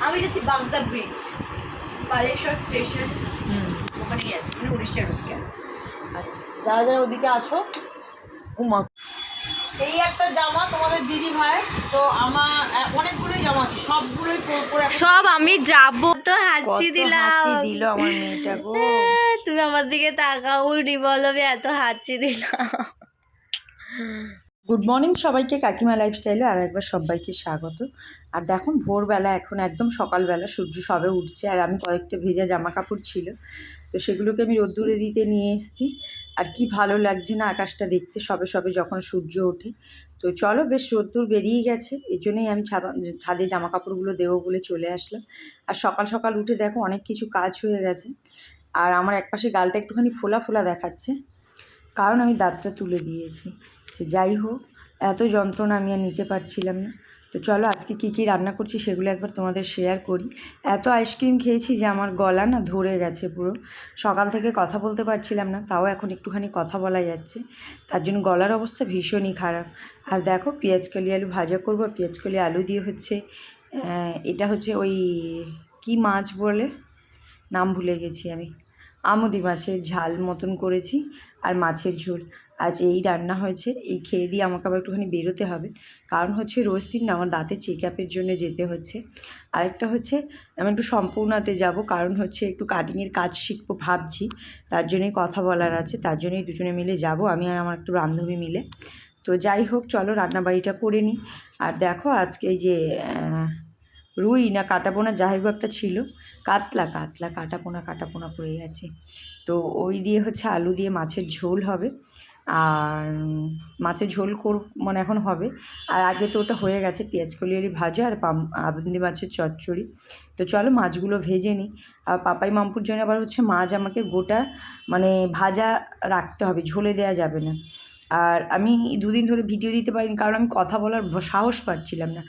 আমি যাচ্ছি বাগদা ব্রিজ বালেশ্বর স্টেশন ওখানেই আছি মানে উড়িষ্যার ওদিকে। আচ্ছা যারা যারা ওদিকে আছো উমা এই একটা জামা তোমাদের দিদি ভাই তো আমার অনেকগুলোই জামা আছে সবগুলোই পরে- সব আমি যাব। তো হাঁচি দিলাম। হাঁচি দিল আমার মেয়েটা গো। হ্যাঁ, তুমি আমার দিকে তাকাও নি বলো আমি এত হাঁচি দিলাম। গুড মর্নিং সবাইকে, কাকিমা লাইফস্টাইলে আর একবার সবাইকে স্বাগত। আর দেখুন ভোরবেলা এখন একদম সকালবেলা সূর্য সবে উঠছে, আর আমি কয়েকটা ভেজা জামা কাপড় ছিল। তো সেগুলোকে আমি রোদ্দুরে দিতে নিয়ে এসেছি। আর কি ভালো লাগছে না আকাশটা দেখতে সবে সবে যখন সূর্য ওঠে। তো চলো, বেশ রোদ্দুর বেরিয়ে গেছে এই জন্যই আমি ছাদে জামা কাপড়গুলো দেবো বলে চলে আসলাম। আর সকাল সকাল উঠে দেখো, অনেক কিছু কাজ হয়ে গেছে। আর আমার একপাশে গালটা একটুখানি ফোলা ফোলা দেখাচ্ছে, কারণ আমি দাঁতটা তুলে দিয়েছি। সে যাই হোক, এত যন্ত্রণা আমি আর নিতে পারছিলাম না। তো চলো, আজকে কী কী রান্না করছি সেগুলো একবার তোমাদের শেয়ার করি। এত আইসক্রিম খেয়েছি যে আমার গলা না ধরে গেছে পুরো। সকাল থেকে কথা বলতে পারছিলাম না, তাও এখন একটুখানি কথা বলা যাচ্ছে। তার জন্য গলার অবস্থা ভীষণই খারাপ। আর দেখো, পেঁয়াজকলি আলু ভাজা করব। পেঁয়াজকলি আলু দিয়ে হচ্ছে এটা হচ্ছে ওই কি মাছ বলে? নাম ভুলে গেছি আমি। আমুদি মাছের ঝাল মতন করেছি, আর মাছের ঝোল। আজ এই রান্না হয়েছে, এই খেয়ে দিয়ে আমাকে আবার একটুখানি বেরোতে হবে। কারণ হচ্ছে রোজ দিন না, আমার দাঁতে চেক আপের জন্য যেতে হচ্ছে। আরেকটা হচ্ছে, আমি একটু সম্পূর্ণাতে যাব, কারণ হচ্ছে একটু কাটিংয়ের কাজ শিখব ভাবছি। তার জন্যই কথা বলার আছে, তার জন্যই দুজনে মিলে যাব, আমি আর আমার একটু বান্ধবী মিলে। তো যাই হোক, চলো রান্নাবাড়িটা করে নিই। আর দেখো আজকে যে রুই না কাটাপোনা যাই হোক একটা ছিল, কাতলা কাতলা, কাটাপোনা কাটাপোনা পড়ে গেছে। তো ওই দিয়ে হচ্ছে আলু দিয়ে মাছের ঝোল হবে। আর মাছের ঝোল কর মানে এখন হবে। আর আগে তো ওটা হয়ে গেছে, পেঁয়াজ কলিয়ারি ভাজা আর পাম আবন্দি মাছের চচ্চড়ি। তো চলো মাছগুলো ভেজে নিই। আর পাপাই মাম্পুর জন্য আবার হচ্ছে মাছ আমাকে গোটা মানে ভাজা রাখতে হবে, ঝোলে দেওয়া যাবে না। আর আমি দুদিন ধরে ভিডিও দিতে পারিনি, কারণ আমি কথা বলার সাহস পাচ্ছিলাম না।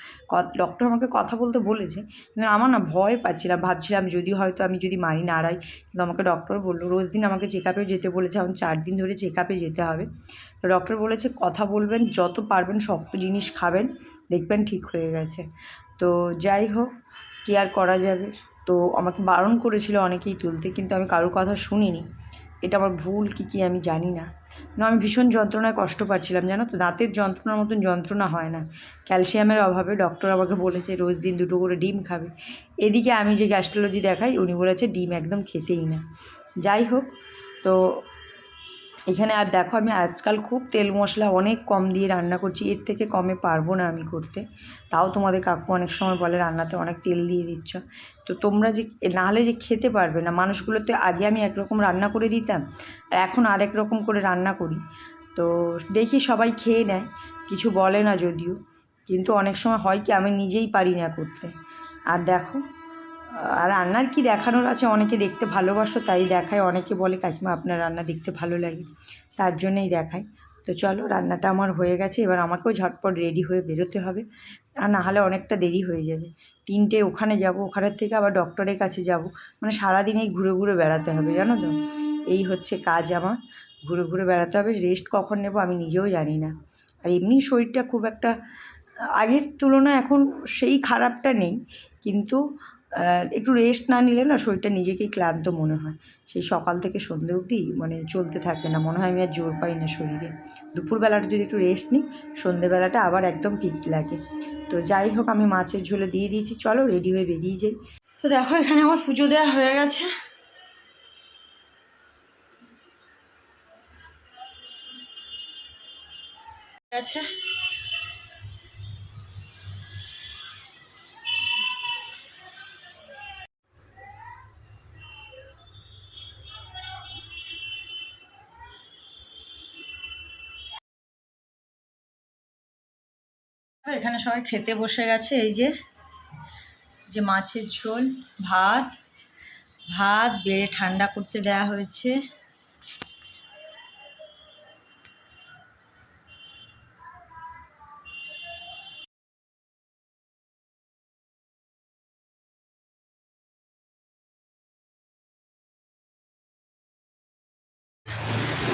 ডক্টর আমাকে কথা বলতে বলেছে, কিন্তু আমার না ভয় পাচ্ছিলাম, ভাবছিলাম যদি হয়তো আমি যদি মারি নাড়াই কিন্তু আমাকে ডক্টর বলল, রোজ দিন আমাকে চেক আপেও যেতে বলেছে, এখন চার দিন ধরে চেক আপে যেতে হবে। তো ডক্টর বলেছে, কথা বলবেন, যত পারবেন শক্ত জিনিস খাবেন, দেখবেন ঠিক হয়ে গেছে। তো যাই হোক, কী আর করা যাবে? তো আমাকে বারণ করেছিল অনেকেই তুলতে, কিন্তু আমি কারোর কথা শুনিনি। এটা আমার ভুল কি কি আমি জানি না। না, আমি ভীষণ যন্ত্রণায় কষ্ট পাচ্ছিলাম, জানো তো? দাঁতের যন্ত্রণার মতন যন্ত্রণা হয় না। ক্যালসিয়ামের অভাবে ডক্টর আমাকে বলেছে, রোজ দিন দুটো করে ডিম খাবে। এদিকে আমি যে গ্যাস্ট্রোলজি দেখাই, উনি বলেছে, ডিম একদম খেতেই না। যাই হোক, তো এখানে আর দেখো আমি আজকাল খুব তেল মশলা অনেক কম দিয়ে রান্না করছি, এর থেকে কমে পারব না আমি করতে। তাও তোমাদের কাকু অনেক সময় বলে রান্নাতে অনেক তেল দিয়ে দিচ্ছ। তো তোমরা যে নাহলে যে খেতে পারবে না, মানুষগুলোতে আগে আমি একরকম রান্না করে দিতাম, আর এখন আরেক রকম করে রান্না করি। তো দেখি সবাই খেয়ে নেয়, কিছু বলে না যদিও, কিন্তু অনেক সময় হয় কি আমি নিজেই পারি না করতে। আর দেখো আর রান্নার কি দেখানোর আছে? অনেকে দেখতে ভালোবাসো, তাই দেখায়। অনেকে বলে, কাকিমা, আপনার রান্না দেখতে ভালো লাগে। তার জন্যই দেখায়। তো চলো, রান্নাটা আমার হয়ে গেছে। এবার আমাকেও ঝটপট রেডি হয়ে বেরোতে হবে। আর না হলে অনেকটা দেরি হয়ে যাবে। তিনটে ওখানে যাব, ওখানের থেকে আবার ডক্টরের কাছে যাব। মানে সারাদিন এই ঘুরে ঘুরে বেড়াতে হবে, জানো তো? এই হচ্ছে কাজ আমার। ঘুরে ঘুরে বেড়াতে হবে। রেস্ট কখন নেব আমি নিজেও জানি না। আর এমনি শরীরটা খুব একটা, আগের তুলনায় এখন সেই খারাপটা নেই। কিন্তু একটু রেস্ট না নিলে না শরীরটা নিজেকেই ক্লান্ত মনে হয়। সেই সকাল থেকে সন্ধে অবধি মানে চলতে থাকে না। মনে হয় আমি আর জোর পাই না শরীরে। দুপুরবেলাটা যদি একটু রেস্ট নিই, সন্ধেবেলাটা আবার একদম ফিট লাগে। তো যাই হোক, আমি মাছের ঝোলে দিয়ে দিয়েছি। চলো রেডি হয়ে বেরিয়ে যাই। তো দেখো, এখানে আমার পুজো দেওয়া হয়ে গেছে। গেছে। এখানে সবাই খেতে বসে গেছে, এই যে যে মাছের ঝোল, ভাত ভাত, বেড়ে ঠান্ডা করতে দেয়া হয়েছে।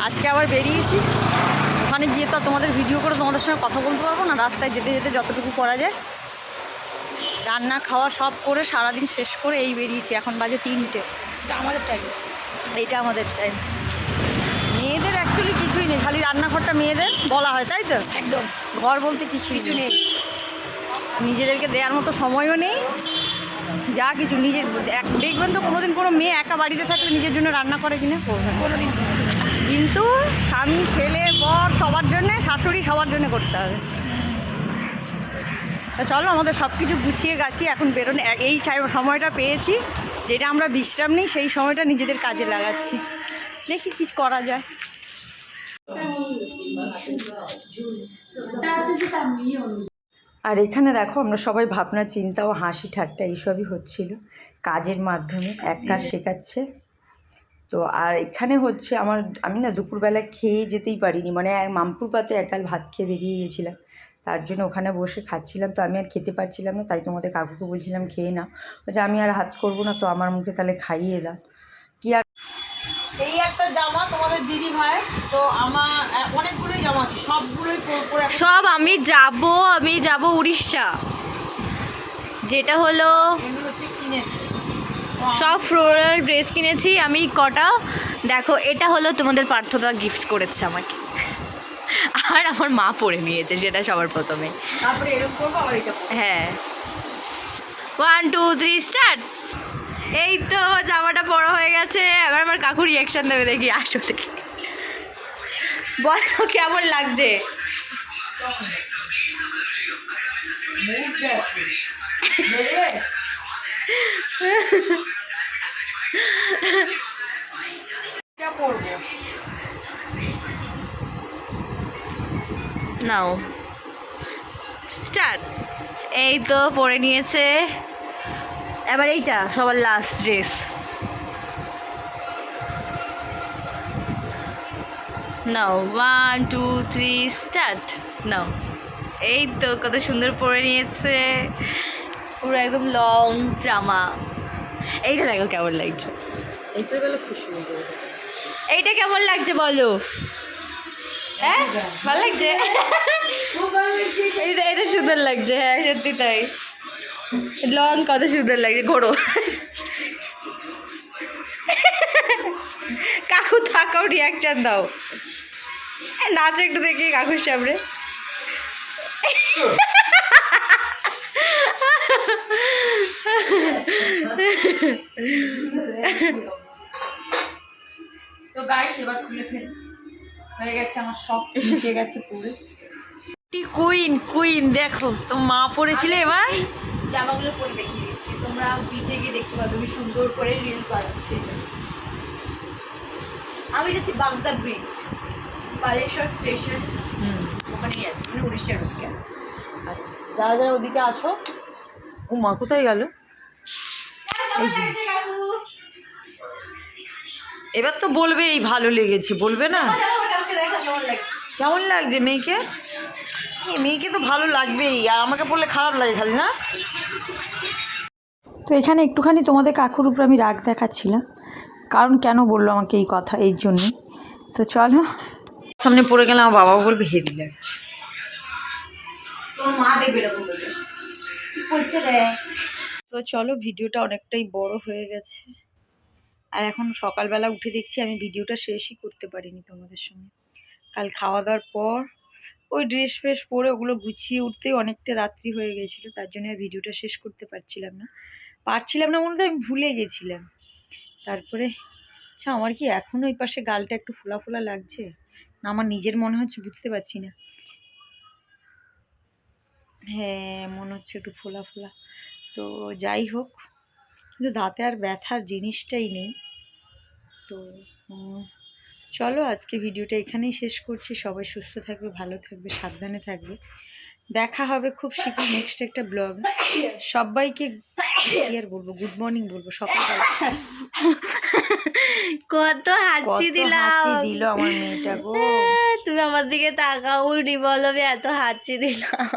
আজকে আবার গিয়ে তো তোমাদের ভিডিও করে তোমাদের সঙ্গে কথা বলতে পারব না? রাস্তায় যেতে যেতে যতটুকু করা যায়। রান্না খাওয়া সব করে সারাদিন শেষ করে এই বেরিয়েছি। এখন বাজে তিনটে। এটা আমাদের টাইম এইটা আমাদের টাইম মেয়েদের অ্যাকচুয়ালি কিছুই নেই। খালি রান্নাঘরটা মেয়েদের বলা হয় তাই তো? একদম। ঘর বলতে কিছুই কিছু নেই। নিজেদেরকে দেওয়ার মতো সময়ও নেই। যা কিছু নিজের দেখবেন তো কোনোদিন কোনো মেয়ে একা বাড়িতে থাকলে নিজের জন্য রান্না করে কিনা? করবে। কোনোদিন। কিন্তু স্বামী, ছেলে, বর সবার জন্যে, শাশুড়ি সবার জন্য করতে হবে। চলো, আমাদের সব কিছু গুছিয়ে গাছি, এখন বেরোনো এই সময়টা পেয়েছি। যেটা আমরা বিশ্রাম নিই, সেই সময়টা নিজেদের কাজে লাগাচ্ছি। দেখি কি করা যায়। আর এখানে দেখো, আমরা সবাই ভাবনা, চিন্তা ও হাসি ঠাট্টা, এইসবই হচ্ছিল। কাজের মাধ্যমে এক কাজ শেখাচ্ছে। তো আর এখানে হচ্ছে আমার আমি না দুপুরবেলা খেয়ে যেতেই পারিনি। মানে মামপুর পাতে একাল ভাত খেয়ে বেরিয়ে গেছিলাম। তার জন্য ওখানে বসে খাচ্ছিলাম। তো আমি আর খেতে পারছিলাম না তাই তোমাদের কাকুকে বলছিলাম খেয়ে না যে আমি আর হাত করব না তো আমার মুখে তাহলে খাইয়ে দাও। কি আর এই একটা জামা তোমাদের দিদি ভাই তো আমার অনেকগুলোই জামা আছে সবগুলোই সব আমি যাব আমি যাব উড়িষ্যা। যেটা হলো কিনেছি। সব ফ্লোরাল ড্রেস কিনেছি আমি কটা? দেখো এটা হলো তোমাদের পার্থদা গিফট করেছে আমাকে। আর আমার মা পরে নিয়েছে সেটা সবার প্রথমে। হ্যাঁ। ওয়ান টু থ্রি স্টার্ট এই তো জামাটা বড় হয়ে গেছে। এবার আমার কাকুর রিয়াকশন দেবে দেখি আসো দেখি। বলো কেমন লাগছে? নাও। স্টার্ট। এই তো পরে নিয়েছে। এবার এইটা সবার last dress now one two three start now. এই তো কত সুন্দর পরে নিয়েছে। পুরো একদম লং জামা। এইটা দেখো কেমন লাগছে। এইটার বেলা খুশি এইটা কেমন লাগছে বলো? হ্যাঁ? ভালো লাগছে? এটা এটা সুন্দর লাগছে হ্যাঁ সত্যি তাই। লং কত সুন্দর লাগছে ঘোড়ো কাকু থাকাও রিয়াকশন দাও। নাচো একটু দেখি কাকুর সামনে। তো গাইস এবার খুলে ফেল। হয়ে গেছে আমার সব মিটে গেছে পুরো। কুইন কুইন দেখো তো মা পড়েছিলে এবার? জামাগুলো পরে দেখিয়ে দিচ্ছি। তোমরা বিচে গিয়ে দেখতে পাবে আমি সুন্দর করে রিলস বানাচ্ছি। আমি যাচ্ছি বাগদা ব্রিজ বালেশ্বর স্টেশন ওখানেই আছে মানে উড়িষ্যার ওদিকে। আচ্ছা যারা যারা ওদিকে আছো ও মা কোথায় গেল? এই যে। এবার তো বলবে এই ভালো লেগেছে বলবে না? কেমন লাগছে মেয়েকে? মেয়েকে তো ভালো লাগবেই আর আমাকে বললে খারাপ লাগে খালি না? তো এখানে একটুখানি তোমাদের কাকুর উপর আমি রাগ দেখাচ্ছিলাম। কারণ কেন বলল আমাকে এই কথা এই জন্যই তো চলো। সামনে পড়ে গেলে আমার বাবা বলবে হেভি লাগছে। তো চলো ভিডিওটা অনেকটাই বড় হয়ে গেছে। আর এখন সকালবেলা উঠে দেখছি আমি ভিডিওটা শেষই করতে পারিনি তোমাদের সঙ্গে। কাল খাওয়া দাওয়ার পর ওই ড্রেস ফ্রেস পরে ওগুলো গুছিয়ে উঠতেই অনেকটা রাত্রি হয়ে গেছিল, তার জন্য আর ভিডিওটা শেষ করতে পারছিলাম না। পারছিলাম না হয় আমি ভুলে গেছিলাম। তারপরে আচ্ছা আমার কি এখনও ওই পাশে গালটা একটু ফোলা ফোলা লাগছে? না, আমার নিজের মনে হচ্ছে, বুঝতে পারছি না। হ্যাঁ মনে হচ্ছে একটু ফোলা ফোলা। তো যাই হোক, কিন্তু দাঁতে আর ব্যথার জিনিসটাই নেই। তো চলো আজকে ভিডিওটা এখানেই শেষ করছি। সবাই সুস্থ থাকবে ভালো থাকবে সাবধানে থাকবে। দেখা হবে খুব শীঘ্রই নেক্সট একটা ব্লগ সবাইকে কি আর বলব? গুড মর্নিং বলব সকালবেলা। কত হাঁচি দিলাম। দিল আমার মেয়েটা গো। তুমি আমার দিকে তাকাও নি বলো এত হাঁচি দিলাম।